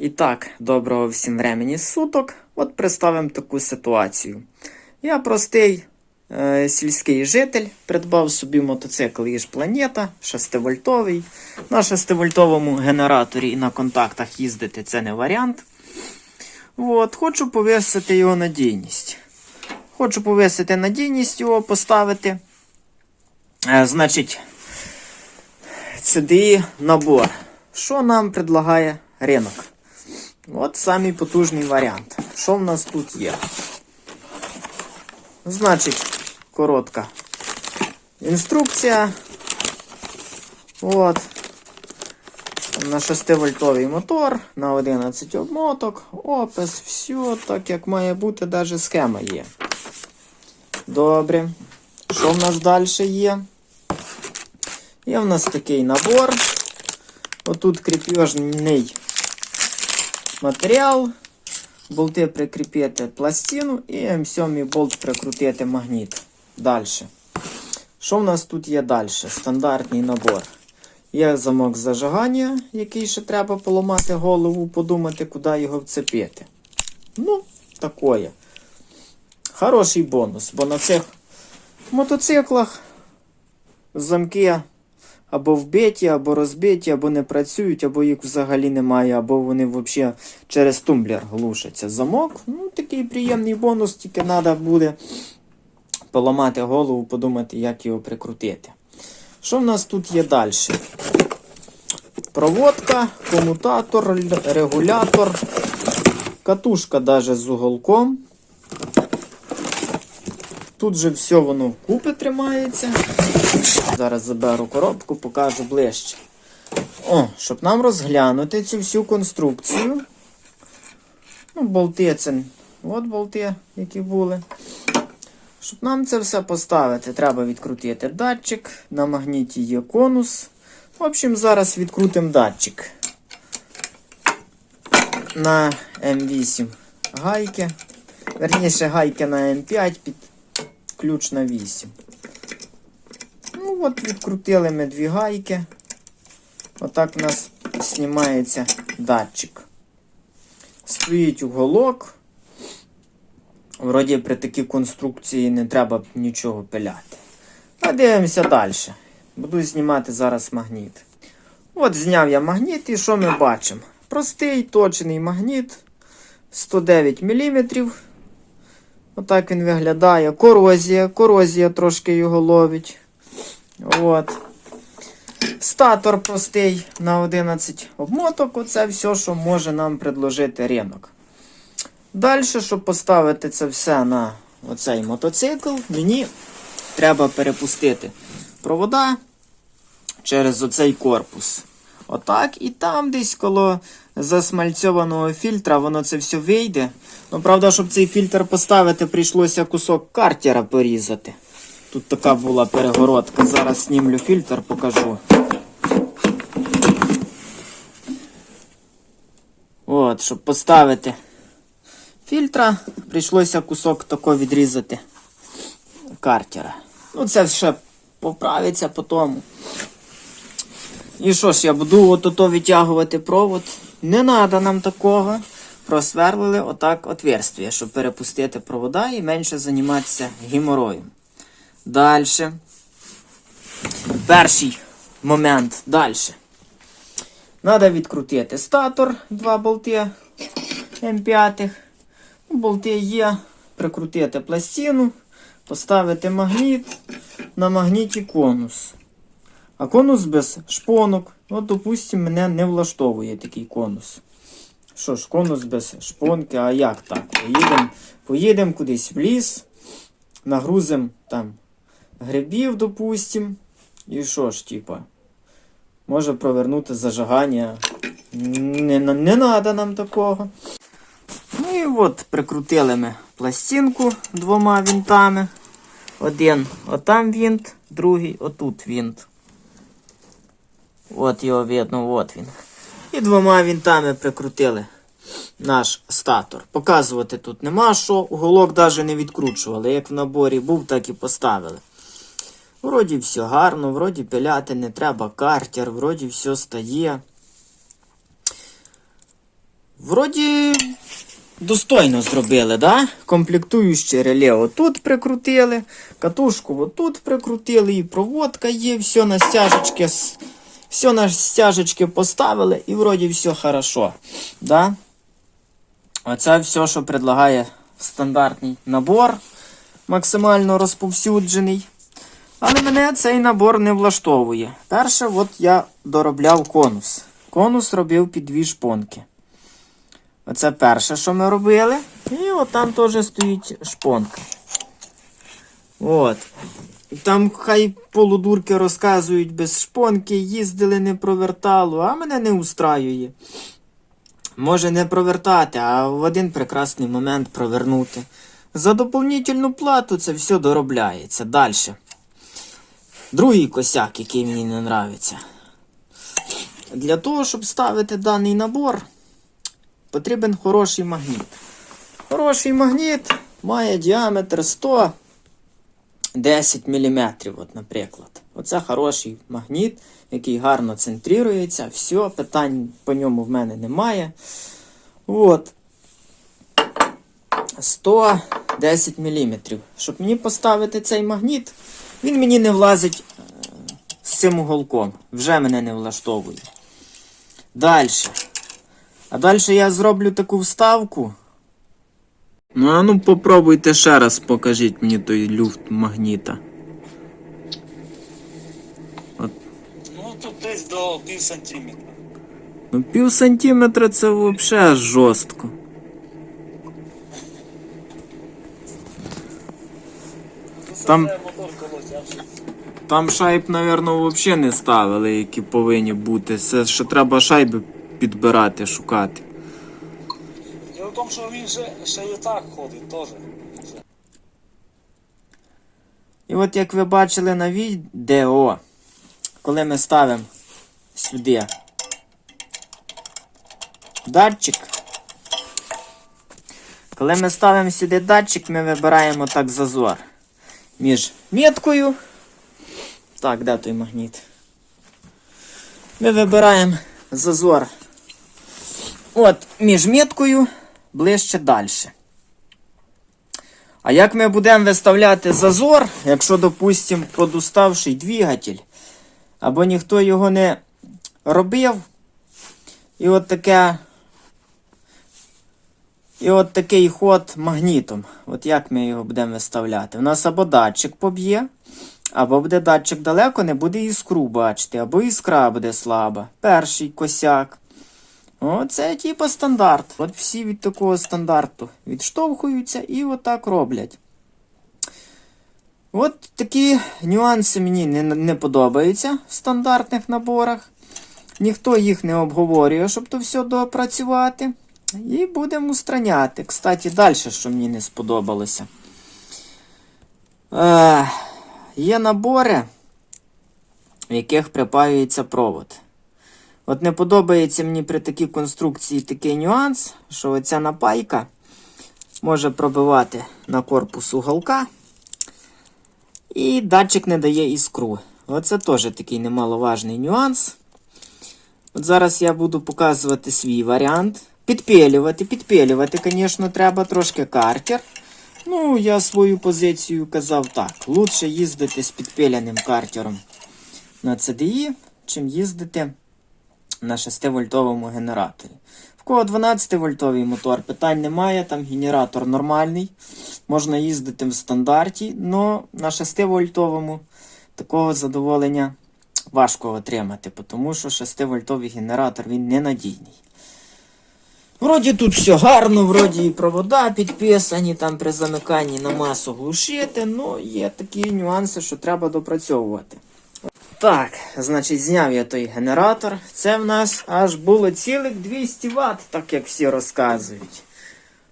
І так, доброго всім времені суток. От представимо таку ситуацію. Я простий е, сільський житель, придбав собі мотоцикл Іж Планета 6-вольтовий. На 6-вольтовому генераторі і на контактах їздити це не варіант. От, хочу повисити його надійність. Хочу повисити надійність його, поставити. Е, значить, CDI набор. Що нам предлагає ринок? От самий потужний варіант. Що в нас тут є? Значить, коротка інструкція. От. На 6-вольтовий мотор, на 11 обмоток, опис, все так як має бути, навіть схема є. Добре. Що в нас далі є? Є в нас такий набор. Отут кріпежний матеріал. Болти прикріпити пластину і М7 болт прикрутити магніт. Далі. Що в нас тут є далі? Стандартний набор. Є замок зажигання, який ще треба поламати голову, подумати, куди його вцепити. Ну, такое. Хороший бонус, бо на цих мотоциклах замки або вбиті, або розбиті, або не працюють, або їх взагалі немає, або вони взагалі через тумблер глушаться. Замок, ну такий приємний бонус, тільки треба буде поламати голову, подумати, як його прикрутити. Що в нас тут є далі? Проводка, комутатор, регулятор, катушка навіть з уголком. Тут же все воно вкупи тримається. Зараз заберу коробку, покажу ближче. О, щоб нам розглянути цю всю конструкцію. Ну, болти це. От болти, які були. Щоб нам це все поставити, треба відкрутити датчик. На магніті є конус. В общем, зараз відкрутимо датчик. На М8 гайки. Верніше, гайки на М5 під ключ на 8. Ну от, відкрутили ми дві гайки. Отак у нас знімається датчик. Стоїть уголок. Вроді при такій конструкції не треба нічого пиляти. А дивимося далі. Буду знімати зараз магніт. От зняв я магніт і що ми бачимо? Простий точений магніт 109 мм. Отак він виглядає. Корозія. Корозія трошки його ловить. От. Статор простий на 11 обмоток. Оце все, що може нам предложити ринок. Далі, щоб поставити це все на оцей мотоцикл, мені треба перепустити провода через оцей корпус. Отак. І там десь коло засмальцьованого фільтра воно це все вийде. Ну, правда, щоб цей фільтр поставити, прийшлося кусок картера порізати. Тут така була перегородка. Зараз знімлю фільтр, покажу. От, щоб поставити фільтра, прийшлося кусок тако відрізати картера. Ну, це ще поправиться по тому. І що ж, я буду от-ото витягувати провод. Не треба нам такого. Просверлили отак отверстие, щоб перепустити провода і менше займатися геморроєм. Далі. Перший момент. Далі. Треба відкрутити статор, два болти М5. Болти є. Прикрутити пластину, поставити магніт. На магніті конус. А конус без шпонок. От, допустимо, мене не влаштовує такий конус. Що ж, конус без шпонки, а як так? Поїдемо поїдем кудись в ліс, нагрузимо там грибів, допустим. І що ж, типа, може провернути зажигання. Не, не треба нам такого. Ну і от прикрутили ми пластинку двома вінтами. Один отам вінт, другий отут вінт. От його видно, от він. І двома вінтами прикрутили наш статор. Показувати тут нема що, уголок навіть не відкручували. Як в наборі був, так і поставили. Вроді все гарно, вроді пиляти не треба картер, вроді все стає. вроді достойно зробили, да? Комплектуюче реле отут прикрутили, катушку отут прикрутили, і проводка є, все на стяжечки, все на стяжечки поставили, і вроді все хорошо. Да? Оце все, що предлагає стандартний набор, максимально розповсюджений. Але мене цей набор не влаштовує. Перше, от я доробляв конус. Конус робив під дві шпонки. Оце перше, що ми робили. І от там теж стоїть шпонка. От. Там хай полудурки розказують без шпонки, їздили не провертало, а мене не устраює. Може не провертати, а в один прекрасний момент провернути. За доповнительну плату це все доробляється. Далі. Другий косяк, який мені не нравиться. Для того, щоб ставити даний набор, потрібен хороший магніт. Хороший магніт має діаметр 110 мм, от, наприклад. Оце хороший магніт, який гарно центрується. Все, питань по ньому в мене немає. От. 110 мм. Щоб мені поставити цей магніт, він мені не влазить е, з цим уголком. Вже мене не влаштовує. Далі. А далі я зроблю таку вставку. Ну, а ну попробуйте ще раз покажіть мені той люфт магніта. Ну тут десь до пів сантиметра. Ну, пів сантиметра це взагалі жорстко. Там-. Там шайб, напевно, взагалі не ставили, які повинні бути. Це ще треба шайби підбирати, шукати. В тому, що він ще, ще і так ходить теж. І от як ви бачили на відео, коли ми ставимо сюди датчик, коли ми ставимо сюди датчик, ми вибираємо так зазор між меткою. Так, де той магніт? Ми вибираємо зазор от між меткою ближче далі. А як ми будемо виставляти зазор, якщо, допустимо, подуставший двигатель, або ніхто його не робив, і от таке. І от такий ход магнітом. От як ми його будемо виставляти? У нас або датчик поб'є, або буде датчик далеко, не буде іскру бачити, або іскра буде слаба. Перший косяк. Оце типу стандарт. От всі від такого стандарту відштовхуються і отак роблять. От такі нюанси мені не, не подобаються в стандартних наборах. Ніхто їх не обговорює, щоб то все допрацювати. І будемо устраняти. Кстати, далі, що мені не сподобалося. Е, є набори, в яких припаюється провод. От не подобається мені при такій конструкції такий нюанс, що оця напайка може пробивати на корпус уголка. І датчик не дає іскру. Оце теж такий немаловажний нюанс. От зараз я буду показувати свій варіант. Підпилювати, підпилювати, звісно, треба трошки картер. Ну, я свою позицію казав так. Лучше їздити з підпиляним картером на CDI, чим їздити на 6-вольтовому генераторі. В кого 12-вольтовий мотор, питань немає, там генератор нормальний. Можна їздити в стандарті, але на 6-вольтовому такого задоволення важко отримати, тому що 6-вольтовий генератор він ненадійний. Вроді тут все гарно, вроді і провода підписані, там при замиканні на масу глушити, але є такі нюанси, що треба допрацьовувати. Так, значить, зняв я той генератор. Це в нас аж було цілих 200 Вт, так як всі розказують.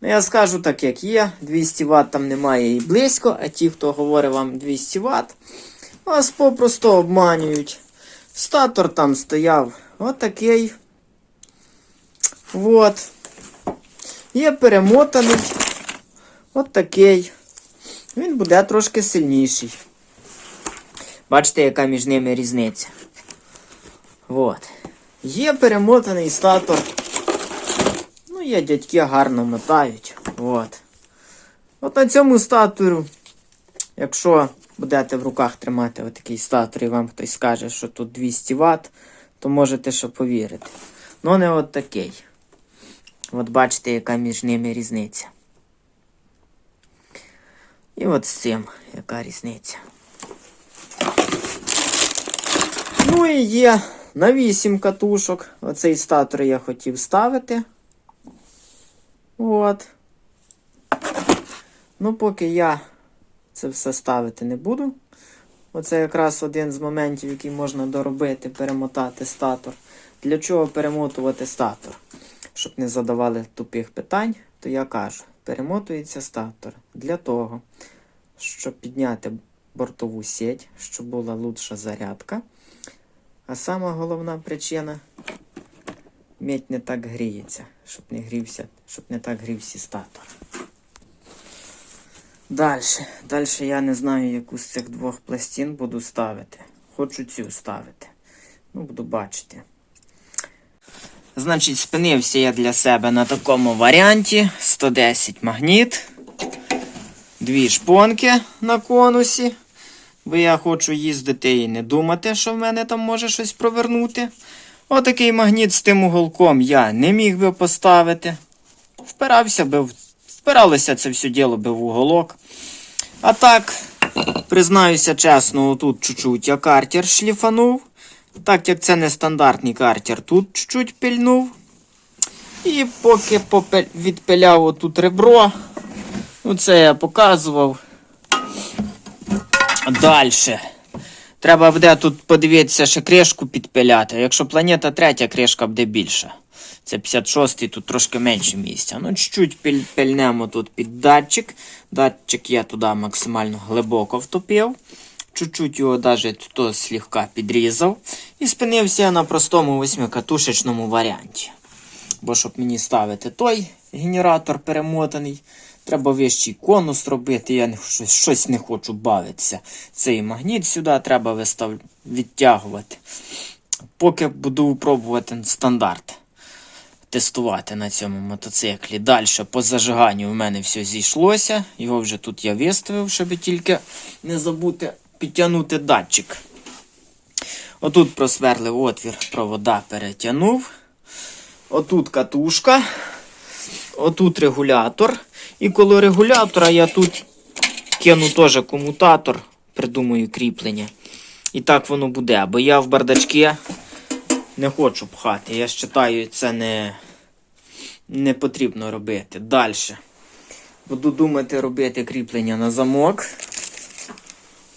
Ну, я скажу так, як є. 200 Вт там немає і близько, а ті, хто говорить вам 200 Вт, вас попросту обманюють. Статор там стояв отакий. От. Є перемотаний. От такий. Він буде трошки сильніший. Бачите, яка між ними різниця. От. Є перемотаний статор. Ну, є дядьки гарно мотають. От. От на цьому статору, якщо будете в руках тримати отакий статор і вам хтось скаже, що тут 200 Вт, то можете ще повірити. Ну, не от такий. От бачите, яка між ними різниця. І от з цим, яка різниця. Ну і є на 8 катушок. Оцей статор я хотів ставити. От. Ну, поки я це все ставити не буду. Оце якраз один з моментів, який можна доробити, перемотати статор. Для чого перемотувати статор? Щоб не задавали тупих питань, то я кажу, перемотується статор для того, щоб підняти бортову сеть, щоб була лучша зарядка. А сама головна причина медь не так гріється, щоб не грівся, щоб не так грівся статор. Далі. Далі я не знаю, яку з цих двох пластин буду ставити. Хочу цю ставити. Ну, буду бачити. Значить, спинився я для себе на такому варіанті. 110 магніт. Дві шпонки на конусі. Бо я хочу їздити і не думати, що в мене там може щось провернути. Отакий магніт з тим уголком я не міг би поставити. Впирався би, впиралося це все діло би в уголок. А так, признаюся чесно, тут чуть-чуть я картер шліфанув. Так як це не стандартний картер, тут чуть-чуть пильнув. І поки відпиляв отут ребро, ну це я показував. Далі. Треба буде тут подивитися, ще кришку підпиляти. Якщо планета третя, кришка буде більша. Це 56-й, тут трошки менше місця. Ну, чуть-чуть піль- пильнемо тут під датчик. Датчик я туди максимально глибоко втопив. Чуть-чуть його навіть тут слегка підрізав. І спинився на простому восьмикатушечному варіанті. Бо щоб мені ставити той генератор перемотаний, треба вищий конус робити. Я щось, щось не хочу бавитися. Цей магніт сюди треба вистав... відтягувати. Поки буду пробувати стандарт тестувати на цьому мотоциклі. Далі по зажиганню в мене все зійшлося. Його вже тут я виставив, щоб тільки не забути підтягнути датчик. Отут просверлив отвір, провода перетягнув. Отут катушка. Отут регулятор. І коло регулятора я тут кину теж комутатор, придумаю кріплення. І так воно буде. Бо я в бардачки не хочу пхати. Я вважаю, це не, не потрібно робити. Далі. Буду думати робити кріплення на замок.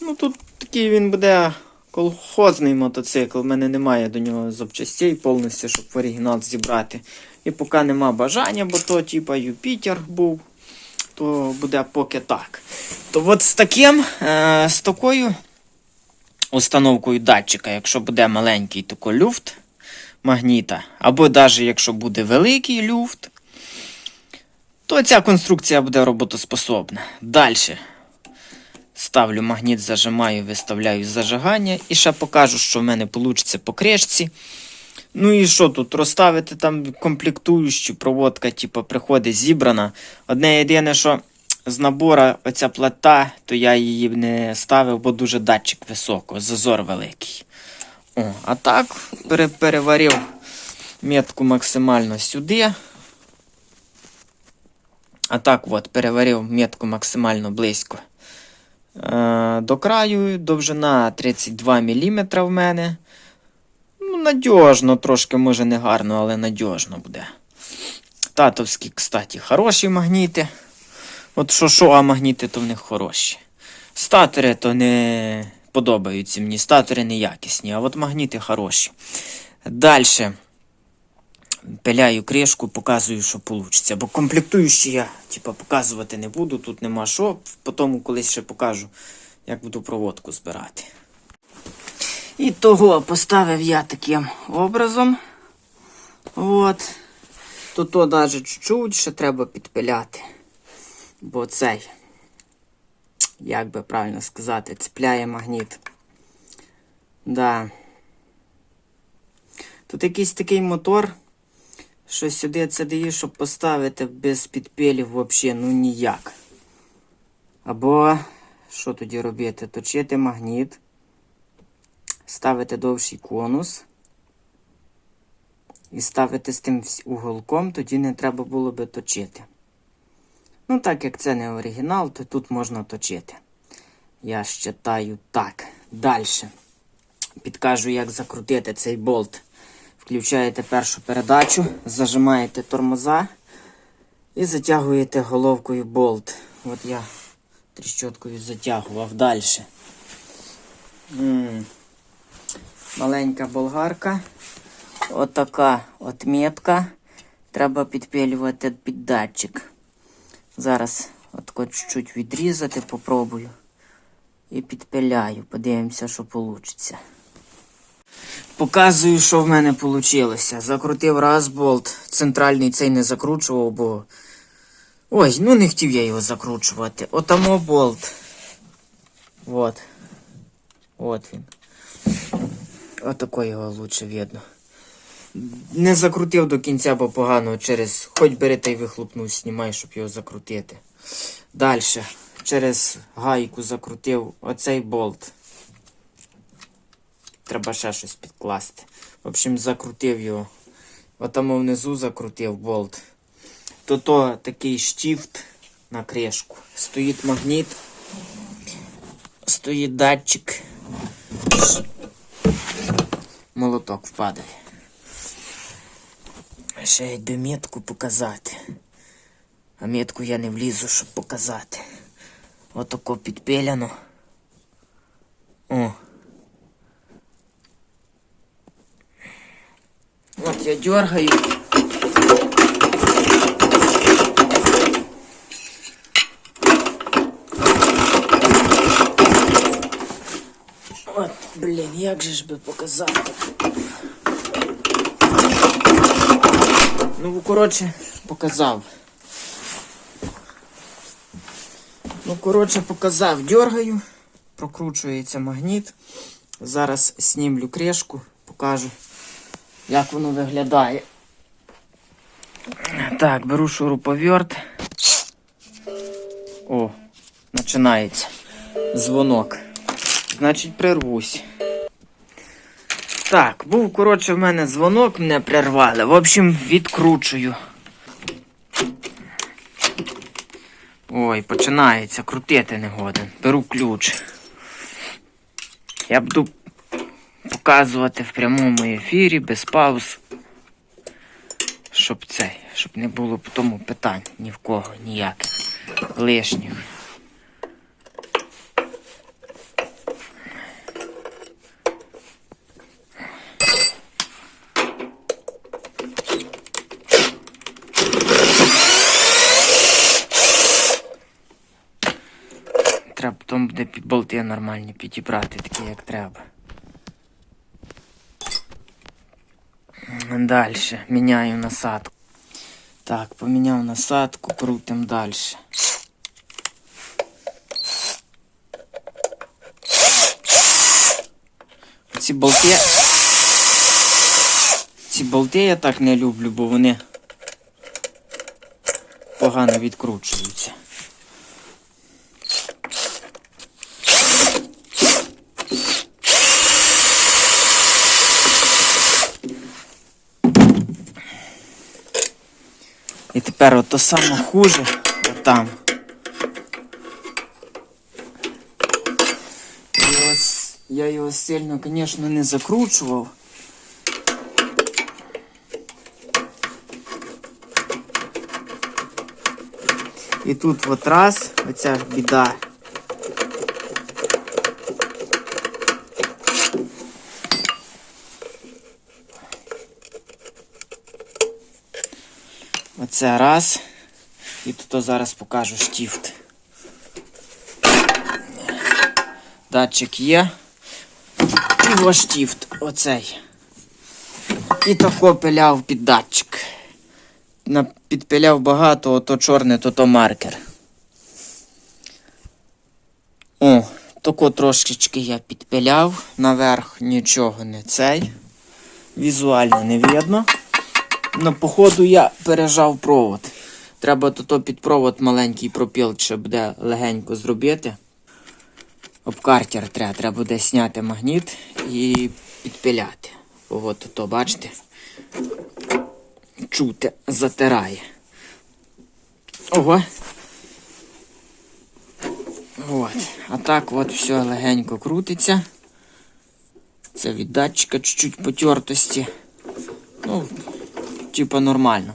Ну тут такий він буде колхозний мотоцикл. У мене немає до нього запчастей повністю, щоб в оригінал зібрати. І поки нема бажання, бо то типа Юпітер був, то буде поки так. То от з таким, е, з такою установкою датчика, якщо буде маленький тако люфт магніта, або навіть якщо буде великий люфт, то ця конструкція буде роботоспособна. Далі. Ставлю магніт, зажимаю, виставляю зажигання і ще покажу, що в мене вийде по кришці. Ну і що тут? Розставити там комплектуючу проводка, типу, приходить зібрана. Одне єдине, що з набора оця плата, то я її не ставив, бо дуже датчик високо, зазор великий. О, а так пере- переварив метку максимально сюди. А так от, переварив метку максимально близько е, до краю. Довжина 32 мм в мене. Надіжно, трошки, може, не гарно, але надіжно буде. Татовські, кстати, хороші магніти. От що що, а магніти то в них хороші. Статори то не подобаються мені. Статори неякісні, а от магніти хороші. Далі. Пиляю кришку, показую, що вийде. Бо комплектуючі я типа, показувати не буду, тут нема що. Потім колись ще покажу, як буду проводку збирати. І того поставив я таким образом. От. Тут то навіть чуть-чуть ще треба підпиляти. Бо цей, як би правильно сказати, цепляє магніт. Да. Тут якийсь такий мотор, що сюди CDI, щоб поставити без підпилів взагалі ну ніяк. Або що тоді робити? Точити магніт, ставити довший конус і ставити з тим уголком, тоді не треба було би точити. Ну, так як це не оригінал, то тут можна точити. Я считаю так. Далі. Підкажу, як закрутити цей болт. Включаєте першу передачу, зажимаєте тормоза і затягуєте головкою болт. От я тріщоткою затягував далі. Маленька болгарка. Отака отметка. Треба підпилювати під датчик. Зараз отко чуть-чуть відрізати, попробую. І підпиляю. Подивимося, що вийде. Показую, що в мене вийшло. Закрутив раз болт. Центральний цей не закручував, бо. Ой, ну не хотів я його закручувати. Отамо болт. Вот. От він. Отако його лучше видно. Не закрутив до кінця, бо погано через. Хоч бери та й вихлопну, знімай, щоб його закрутити. Далі. Через гайку закрутив оцей болт. Треба ще щось підкласти. В общем, закрутив його. Отам внизу закрутив болт. То то такий штіфт на кришку. Стоїть магніт. Стоїть датчик. Молоток впадає. Ще якби метку показати. А метку я не влізу, щоб показати. Отако підпиляно. О. От я дергаю. От, блін, як же ж би показати. Ну, коротше, показав. Ну, коротше, показав, дергаю, прокручується магніт. Зараз знімлю кришку, покажу, як воно виглядає. Так, беру шуруповерт. О, починається. Дзвонок. Значить, прервусь. Так, був, коротше, в мене дзвонок, мене прервали. В общем, відкручую. Ой, починається, крутити не годен. Беру ключ. Я буду показувати в прямому ефірі без пауз. Щоб цей, щоб не було по тому питань ні в кого, ніяких лишніх. Треба потім буде під болти нормальні підібрати, такі як треба. Далі. Міняю насадку. Так, поміняв насадку, крутим далі. Ці болти. Ці болти я так не люблю, бо вони погано відкручуються. Тепер ото саме хуже там. Я його, я його сильно, звісно, не закручував. І тут от раз, оця ж біда. Оце раз. І тут зараз покажу штіфт. Датчик є. І штіфт оцей. І тако пиляв під датчик. Підпиляв багато, ото чорне, то то маркер. О, тако трошечки я підпиляв. Наверх нічого не цей. Візуально не видно. Ну, походу я пережав провод. Треба тут під провод маленький пропіл, щоб буде легенько зробити. Об картер треба, треба буде зняти магніт і підпиляти. От то, бачите? Чути, затирає. Ого. От. А так от все легенько крутиться. Це від датчика чуть-чуть потертості. Ну, типа нормально.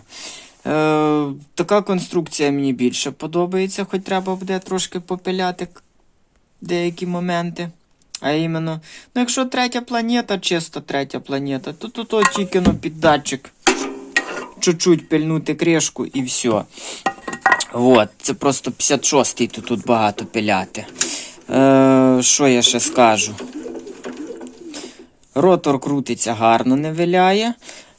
Е, така конструкція мені більше подобається, хоч треба буде трошки попиляти деякі моменти. А іменно, ну якщо третя планета, чисто третя планета, то тут то, тільки ну, під датчик чуть-чуть пильнути кришку і все. От, це просто 56-й тут, тут багато пиляти. Е, що я ще скажу? Ротор крутиться гарно, не виляє.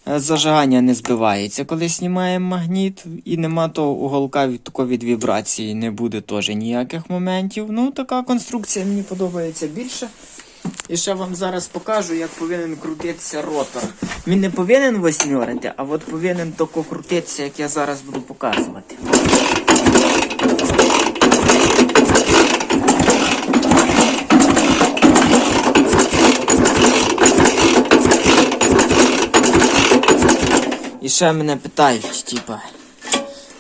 Е, Зажигання не збивається, коли знімаємо магніт, і нема того уголка від від вібрації, не буде теж ніяких моментів. Ну, така конструкція мені подобається більше. І ще вам зараз покажу, як повинен крутитися ротор. Він не повинен восьмерити, а от повинен тако крутитися, як я зараз буду показувати. І ще мене питають, типа,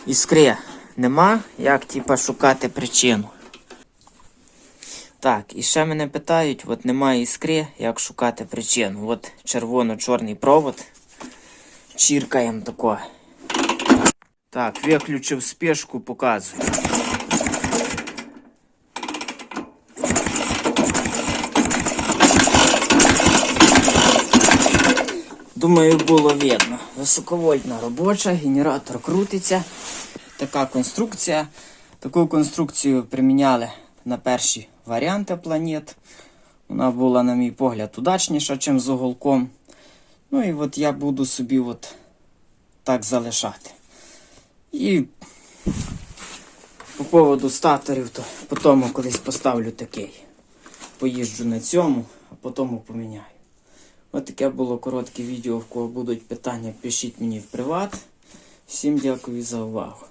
іскри нема, як типа шукати причину. Так, і ще мене питають, от немає іскри, як шукати причину. От червоно-чорний провод. Чіркаємо тако. Так, виключив спешку, показую. Думаю, було видно. Високовольтна робоча, генератор крутиться. Така конструкція. Таку конструкцію приміняли на перші варіанти планет. Вона була, на мій погляд, удачніша, ніж з уголком. Ну і от я буду собі от так залишати. І по поводу статорів, то потім колись поставлю такий. Поїжджу на цьому, а потім поміняю. Ось таке було коротке відео. В кого будуть питання, пишіть мені в приват. Всім дякую за увагу.